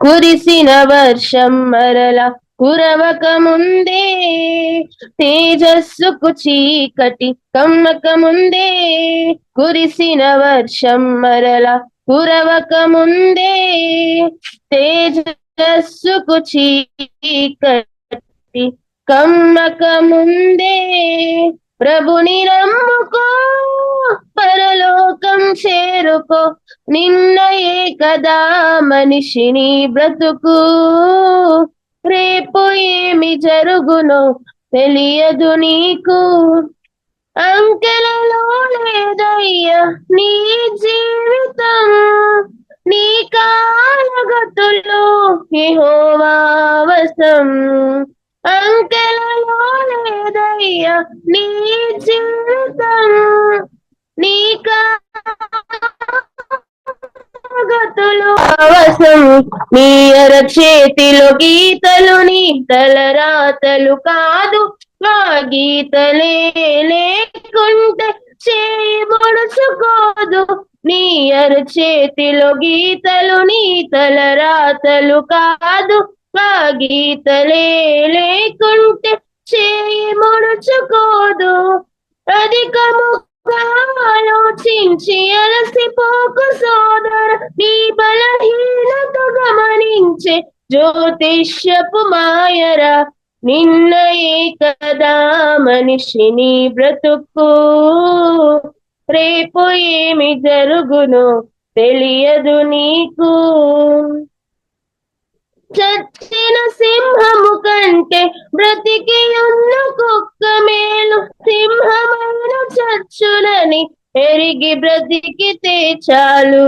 కురిసిన వర్షం మరల కురవక ముందే తేజస్సుకు చీకటి కమ్మక ముందే కురిసిన వర్షం మరల కురవక ముందే తేజస్సుకు చీకటి కమ్మక ముందే ప్రభుని నమ్ముకో పరలోకం చేరుకో. నిన్నయే కదా మనిషిని బ్రతుకు. రేపు ఏమి జరుగునో తెలియదు నీకు. అంకెలలో లేదయ్యా నీ జీవితం. నీ కాలగతులు యెహోవావసం అంకెలలో లేదయ్యా నీ జీవితం నీ కాలగతులు అవసం నీ చేతిలో గీతలు నీ తలరాతలు కాదు మా గీతలే లేకుంటే చేయి నీ చేతిలో గీతలు నీ తలరాతలు కాదు గీతలే లేకుంటే చేయి ముడుచుకోదు. అధికముగా ఆలోచించి అలసిపోకు సోదర నీ బలహీనత గమనించే జ్యోతిష్యపు మాయరా. నిన్నయే కదా మనిషిని బ్రతుకు. రేపు ఏమి జరుగును తెలియదు నీకు. చచ్చిన సింహము కంటే బ్రతికి ఉన్న కుక్క మేలు. సింహమైన చచ్చులని ఎరిగి బ్రతికితే చాలు.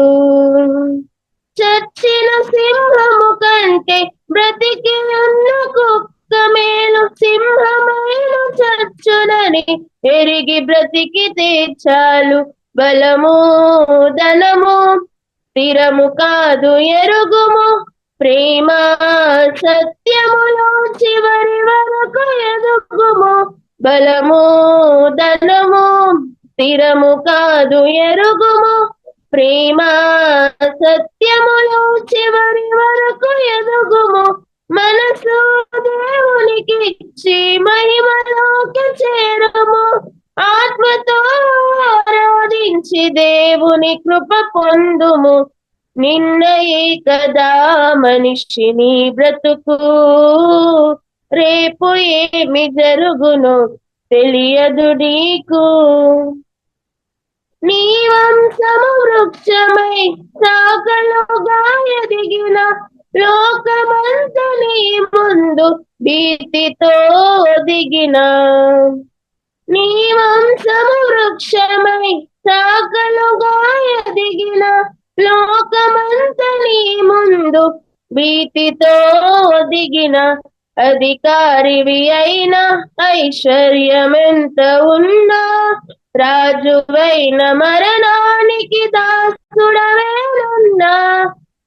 చచ్చిన సింహము కంటే బ్రతికి ఉన్న కుక్క మేలు. సింహమైన చచ్చునని ఎరిగి బ్రతికితే చాలు. బలము ధనము స్థిరము కాదు ఎరుగుము. ప్రేమ సత్యములో చివరి వరకు ఎదుగుము బలము ధనము స్థిరము కాదు ఎరుగుము. ప్రేమ సత్యములో చివరి వరకు ఎదుగుము మనసు దేవునికి ఇచ్చి మహిమలోకి చేరుము. ఆత్మతో ఆరాధించి దేవుని కృప పొందుము. నిన్నయే కదా మనిషిని బ్రతుకు. రేపు ఏమి జరుగును తెలియదు నీకు. నీ వంశము వృక్షమై సాగలుగా ఎదిగిన లోకమంత నీ ముందు భీతితో దిగిన. నీ వంశము వృక్షమై సాగలుగా ఎదిగిన లోకమంత నీ ముందు భీతితో దిగిన అధికారివి అయిన ఐశ్వర్యమెంత ఉన్నా రాజువైన మరణానికి దాసుడవేనున్నా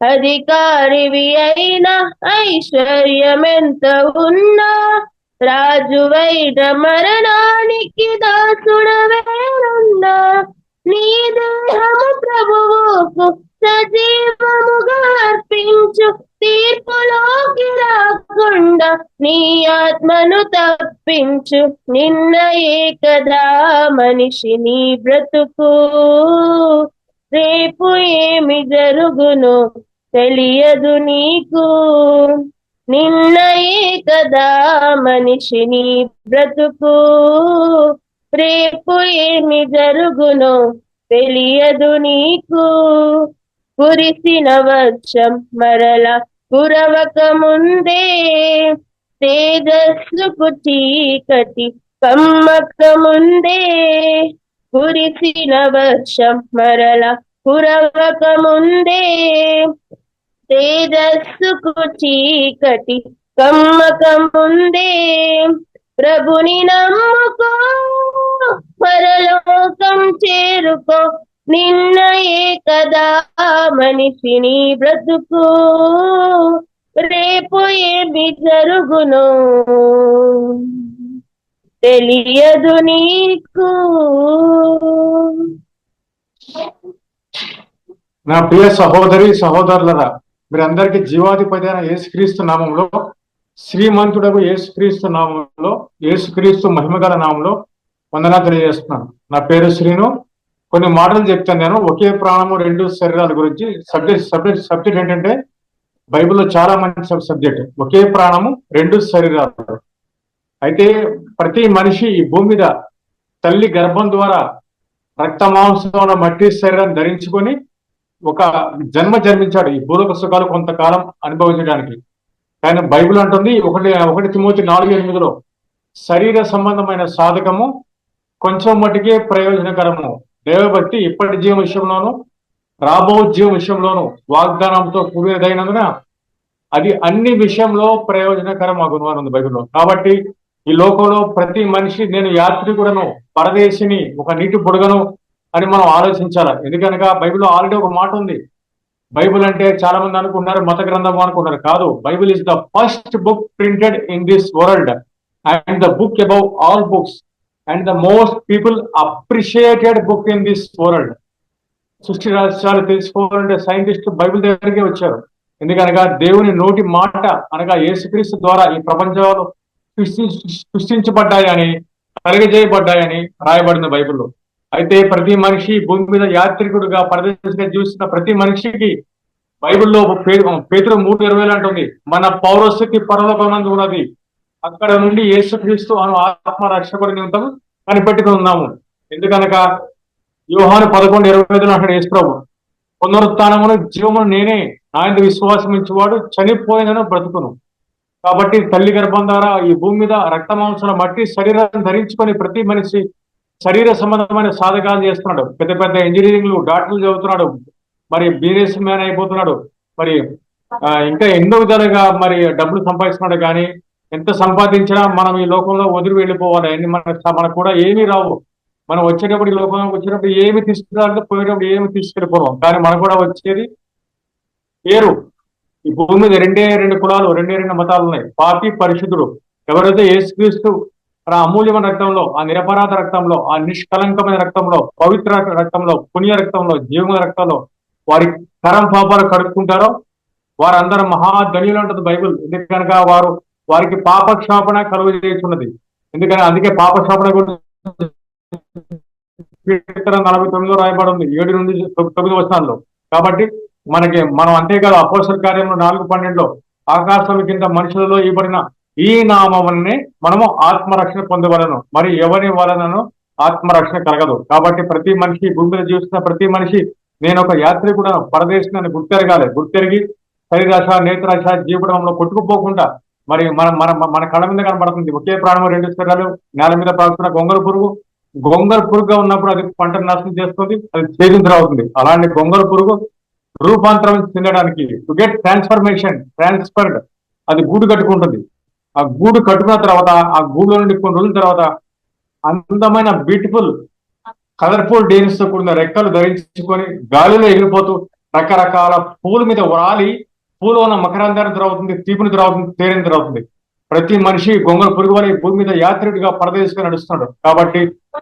అధికారివి అయిన ఐశ్వర్యమెంత ఉన్నా రాజువైన మరణానికి దాసుడవేనున్నా నీ దేహము ప్రభువుకు సజీవముగా అర్పించు. తీర్పులోకి రాకుండా నీ ఆత్మను తప్పించు. నిన్నయే కదా మనిషిని బ్రతుకు. రేపు ఏమి జరుగును తెలియదు నీకు. నిన్నయే కదా మనిషిని బ్రతుకు. రేపు ఏమి జరుగును తెలియదు నీకు. కురిసిన వర్షం మరల కురవక ముందే తేజస్సుకు చీకటి కమ్మక ముందే కురిసిన వర్షం మరల కురవక ముందే తేజస్సుకు చీకటి కమ్మక ముందే ప్రభుని నమ్ముకో పరలోకం చేరుకో. నిన్నయే కదా మనిషిని బ్రతుకు. రేపు ఏమి జరుగును? తెలియదు నీకు. నా ప్రియ సహోదరి సహోదరులరా మీరందరికీ జీవాధిపతి అయిన యేసుక్రీస్తు నామంలో శ్రీమంతుడకు యేసుక్రీస్తు నామంలో యేసుక్రీస్తు మహిమగల నామంలో వందనా తెలియజేస్తున్నాను. నా పేరు శ్రీను. కొన్ని మాటలు చెప్తాను నేను. ఒకే ప్రాణము రెండు శరీరాల గురించి. సబ్జెక్ట్ సబ్జెక్ట్ సబ్జెక్ట్ ఏంటంటే బైబిల్లో చాలా మంచి సబ్జెక్ట్. ఒకే ప్రాణము రెండు శరీరాలు. అయితే ప్రతి మనిషి ఈ భూమి మీద తల్లి గర్భం ద్వారా రక్త మాంసం మట్టి శరీరం ధరించుకొని ఒక జన్మ జన్మించాడు. ఈ భూలోక సుఖాలు కొంతకాలం అనుభవించడానికి. కానీ బైబిల్ అంటుంది ఒకటి ఒకటి తిమోతి నాలుగు ఎనిమిదిలో శరీర సంబంధమైన సాధకము కొంచెం మటుకే ప్రయోజనకరము. దేవభక్తి ఇప్పటి జీవం విషయంలోనూ రాబో జీవం విషయంలోనూ వాగ్దానంతో కూడినదైనందున అది అన్ని విషయంలో ప్రయోజనకరం అగును ఉంది బైబిల్లో. కాబట్టి ఈ లోకంలో ప్రతి మనిషి నేను యాత్రికుడను పరదేశిని ఒక నీటి బుడగను అని మనం ఆలోచించాలి. ఎందుకనగా బైబిల్లో ఆల్రెడీ ఒక మాట ఉంది బైబిల్ అంటే చాలా మంది అనుకుంటున్నారు మత గ్రంథం అనుకుంటారు కాదు Bible is the first book printed in this world and the book above all books and the most people appreciated book in this world సృష్టి రహస్యాలు తెలుసుకోవాలంటే సైంటిస్ట్ బైబిల్ దగ్గరికి వచ్చారు. ఎందుకనగా దేవుని నోటి మాట అనగా యేసుక్రీస్తు ద్వారా ఈ ప్రపంచంలో సృష్టి సృష్టించబడ్డాయని కలిగజేయబడ్డాయని రాయబడింది బైబిల్లో. అయితే ప్రతి మనిషి భూమి మీద యాత్రికుడుగా పరదేశంగా జీవిస్తున్న ప్రతి మనిషికి బైబిల్లో పేతురు మూడు ఇరవై అంటుంది మన పౌరస్థితి పరలోకమందు ఉన్నది. అక్కడ నుండి యేసుక్రీస్తు అను ఆత్మ రక్షకుడి నిమిత్తం కనిపెట్టుకుని ఉన్నాము. ఎందుకనగా వ్యూహాను పదకొండు ఇరవై ఐదులో అంటాడు యేసుప్రభు పునరుత్నమును జీవమును నేనే ఆయన విశ్వాసం ఇచ్చేవాడు చనిపోయినను బ్రతుకును. కాబట్టి తల్లి గర్భం ద్వారా ఈ భూమి మీద రక్త మాంసాల మట్టి శరీరాన్ని ధరించుకొని ప్రతి మనిషి శరీర సంబంధమైన సాధకాలు చేస్తున్నాడు. పెద్ద పెద్ద ఇంజనీరింగ్లు డాక్టర్లు చదువుతున్నాడు. మరి బిజినెస్ మ్యాన్ అయిపోతున్నాడు. మరి ఇంకా ఎన్నో విధాలుగా మరి డబ్బులు సంపాదిస్తున్నాడు కానీ ఎంత సంపాదించినా మనం ఈ లోకంలో వదిలి వెళ్ళిపోవాలి. అన్ని మన మనకు కూడా ఏమీ రావు. మనం వచ్చేటప్పుడు ఈ లోకంలోకి వచ్చినప్పుడు ఏమి తీసుకురాలంటే పోయేటప్పుడు ఏమి తీసుకెళ్ళిపోవడం. కానీ మనకు కూడా వచ్చేది పేరు ఈ భూమి మీద రెండే రెండు కులాలు రెండే రెండు మతాలు ఉన్నాయి. పాపి పరిశుద్ధుడు. ఎవరైతే ఏసుక్రీస్తు అమూల్యమైన రక్తంలో ఆ నిరపరాధ రక్తంలో ఆ నిష్కలంకమైన రక్తంలో పవిత్ర రక్తంలో పుణ్య రక్తంలో జీవన రక్తంలో వారి కరం పాపాలు కడుక్కుంటారో వారందరూ మహాధనులు ఉంటుంది బైబిల్. ఎందుకనగా వారు వారికి పాపక్షాపణ కలుగు చేస్తున్నది? ఎందుకని అందుకే పాపక్షాపణ నలభై తొమ్మిదిలో రాయబడి ఉంది ఏడు నుండి తొమ్మిది తొమ్మిది వచనాల్లో. కాబట్టి మనకి మనం అంతేకాదు అపోసల కార్యంలో నాలుగు పన్నెండులో ఆకాశం కింద మనుషులలో ఇవ్వబడిన ఈ నామముల్ని మనము ఆత్మరక్షణ పొందవలను. మరి ఎవరి వలనను ఆత్మరక్షణ కలగదు. కాబట్టి ప్రతి మనిషి భూమి మీద జీవిస్తున్న ప్రతి మనిషి నేను ఒక యాత్రికుడను పరదేశిని గుర్తెరగాలి గుర్తెరిగి శరీరాశ నేత్రాశ జీవడంలో కొట్టుకుపోకుండా మరి మన మన మన కళ్ళ మీద కనబడుతుంది. ఒకే ప్రాణం రెండు శరీరాలు నేల మీద పాకుతున్న గొంగల పురుగు. గొంగల పురుగుగా ఉన్నప్పుడు అది పంటను నాశనం చేస్తుంది అది చేజింతలు అవుతుంది. అలాంటి గొంగల పురుగు రూపాంతరం చెందడానికి టు గెట్ ట్రాన్స్ఫర్మేషన్ ట్రాన్స్ఫర్డ్ అది గూడు కట్టుకుంటుంది. ఆ గూడు కట్టుకున్న తర్వాత ఆ గూడులో నుండి కొన్ని రోజుల తర్వాత అందమైన బ్యూటిఫుల్ కలర్ఫుల్ డేన్స్తో కూడిన రెక్కలు ధరించుకొని గాలిలో ఎగిరిపోతూ రకరకాల పూల మీద వాలి పూల ఉన్న మకరందాన్ని తిరవుతుంది తీపిని తిరవుతుంది తేనెని తిరవుతుంది ప్రతి మనిషి గొంగల పురుగు భూమి మీద యాత్రికుడిగా పరదేశంగా నడుస్తున్నాడు. కాబట్టి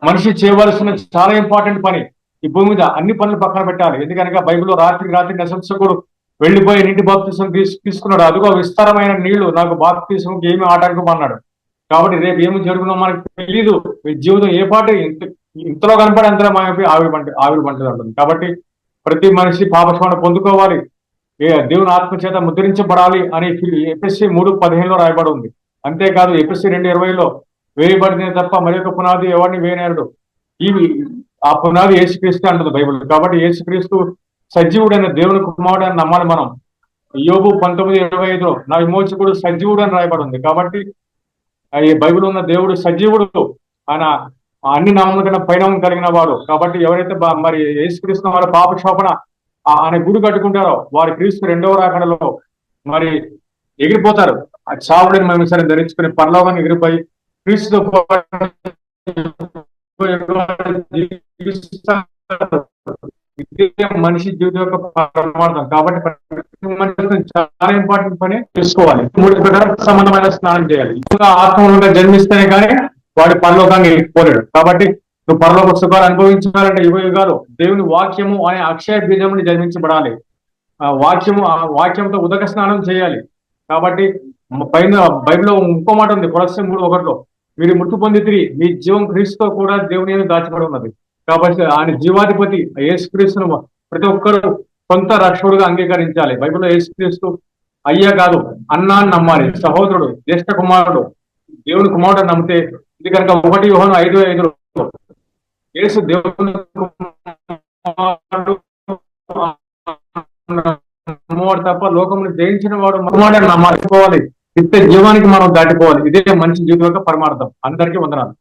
మనిషి చేయవలసిన చాలా ఇంపార్టెంట్ పని. ఈ భూమి మీద అన్ని పనులు పక్కన పెట్టాలి. ఎందుకనగా బైబిల్లో రాత్రి రాత్రి నశంసకుడు వెళ్ళిపోయి నీటి బాప్తీసం తీసుకున్నాడు. అదిగో విస్తారమైన నీళ్ళు. నాకు బాప్తీసంకి ఏమి ఆటంకం అన్నాడు కాబట్టి రేపు ఏమి జరుగుతుందో మనకు తెలియదు జీవితం ఏ పాట ఇంత ఇంతలో కనపడే అంతలో మాయపై ఆవిరి పంట ఆవిరి పంటది ఉంటుంది. కాబట్టి ప్రతి మనిషి పాపస్మరణ పొందుకోవాలి. ఏ దేవుని ఆత్మ చేత ముద్రించబడాలి అని ఎపిఎస్సి మూడు పదిహేనులో రాయబడి ఉంది. అంతేకాదు ఎపిఎస్సి రెండు ఇరవైలో వేయబడిన తప్ప మరి ఒక పునాది ఎవరిని వేయనేరడు? ఇవి ఆ పునాది ఏసుక్రీస్తు అంటుంది బైబిల్. కాబట్టి ఏసుక్రీస్తు సజీవుడైన దేవుని కుమారుడు అని నమ్మాలి మనం. యోగు పంతొమ్మిది ఇరవై ఐదులో నా విమోచకుడు సజీవుడు అని రాయబడి ఉంది కాబట్టి ఈ బైబిల్ ఉన్న దేవుడు సజీవుడు. ఆయన అన్ని నామముల కన్నా పైన కలిగిన వాడు. కాబట్టి ఎవరైతే మరి యేసుక్రీస్తు వారి పాప క్షోభన ఆయన గుడి కట్టుకుంటారో వారి క్రీస్తు రెండవ రాకడలో మరి ఎగిరిపోతారు. ఆ చావుడిని మేము సరే ధరించుకుని పరలోకాన్ని ఎగిరిపోయి క్రీస్తుతో మనిషి జీవితం యొక్క పరమార్థం. కాబట్టి చాలా ఇంపార్టెంట్ పని తీసుకోవాలి మూడు ప్రకారం సంబంధమైన స్నానం చేయాలి. ఇంకా జన్మిస్తేనే కానీ వాడి పరలోకాన్ని పోలేడు. కాబట్టి నువ్వు పరలోక సుఖాలు అనుభవించాలంటే యుగ యుగాలు దేవుని వాక్యము అనే అక్షయ బీజముని జన్మించబడాలి. ఆ వాక్యము ఆ వాక్యంతో ఉదక స్నానం చేయాలి. కాబట్టి పైన బైబిల్లో ఇంకో మాట ఉంది. కొలసి మూడు ఒకటిలో మీరు మృతి పొందితిరి మీ జీవం క్రీస్తుతో కూడా దేవుని దాచిపడి ఉన్నది. కాబట్టి ఆయన జీవాధిపతి యేసుక్రీస్తును ప్రతి ఒక్కరూ సొంత రక్షకుడుగా అంగీకరించాలి. బైబిల్లో యేసుక్రీస్తు అయ్యా కాదు అన్నా నమ్మాలి. సహోదరుడు జ్యేష్ఠ కుమారుడు దేవుని కుమారుడు నమ్మితే ఇది కనుక ఒకటి యోహాను ఐదు ఐదు యేసు దేవుని కుమారుడు తప్ప లోకమును జయించిన వాడు కుమారుడు నమ్మాలి. నిత్య జీవానికి మనం దాటిపోవాలి. ఇదే మంచి జీవితం యొక్క పరమార్థం. అందరికీ వందనాలు.